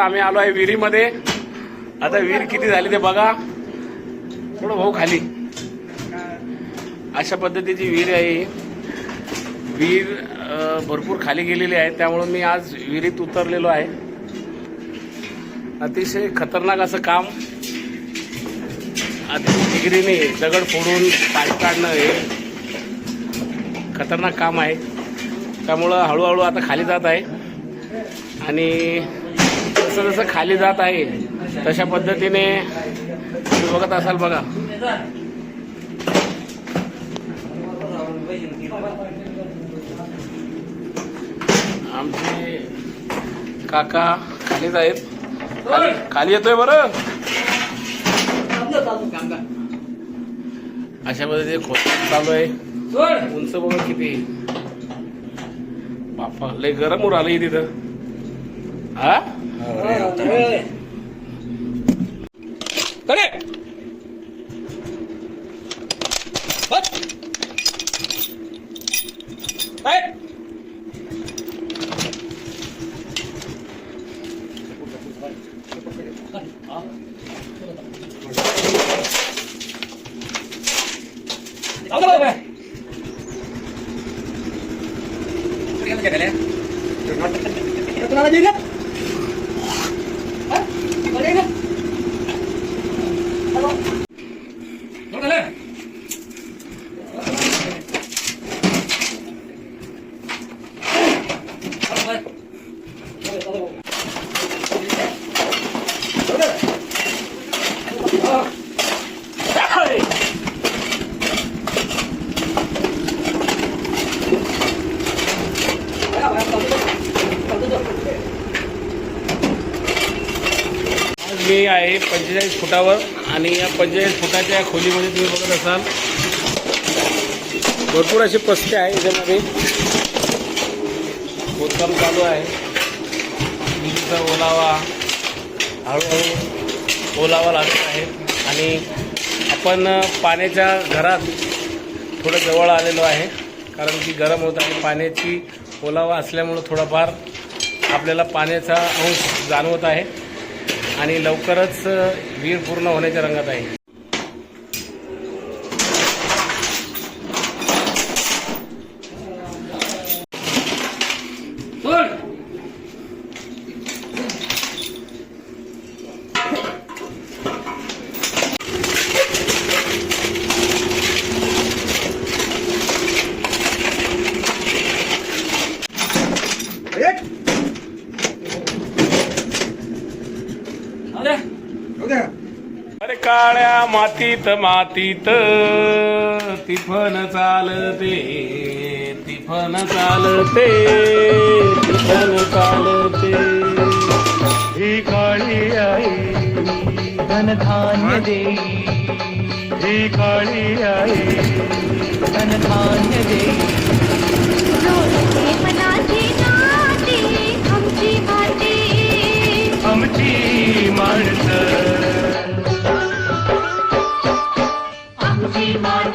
आम्ही आलो आहे विहिरीमध्ये. आता विहीर किती झाली ते बघा. थोडं भाऊ खाली. अशा पद्धतीची विहीर आहे विहीर भरपूर खाली गेलेली आहे. त्यामुळे मी आज विहिरीत उतरलेलो आहे. अतिशय खतरनाक असं काम. अतिशय डिग्रीने दगड फोडून पाणी काढणं हे खतरनाक काम आहे. त्यामुळं हळूहळू आता खाली जात आहे. आणि जसं जसं खाली जात आहे तशा पद्धतीने तुम्ही बघत असाल बघा. आमचे काका खालीच आहेत. खाली येतोय बरं? अशा पद्धतीने खोद चालू आहे. उंच बघा किती. बापा लय गरम उर आलं तिथं. हा? 誰はいあ、だめ。Terima kasih. 我这个。开工老奶奶 मी आहे पंचेचाळीस फुटावर आणि या पंचेचाळीस फुटाच्या खोलीमध्ये तुम्ही बघत असाल भरपूर अशी पस्ते आहे याच्यामध्ये खोदकाम चालू आहे. विजेचा ओलावा हळूहळू ओलावा लागत आहे. आणि आपण पाण्याच्या घरात थोडं जवळ आलेलो आहे. कारण की गरम होत आहे. पाण्याची ओलावा असल्यामुळं थोडाफार आपल्याला पाण्याचा अंश जाणवत आहे. आणि लवकरच विहीर पूर्ण होण्याच्या रंगात आहे. अरे काळ्या मातीत मातीत तिफन चालते तिफन चालते तिफन चालते. ही काळी आई धनधान्य देई ही. काळी आई धनधान्य देई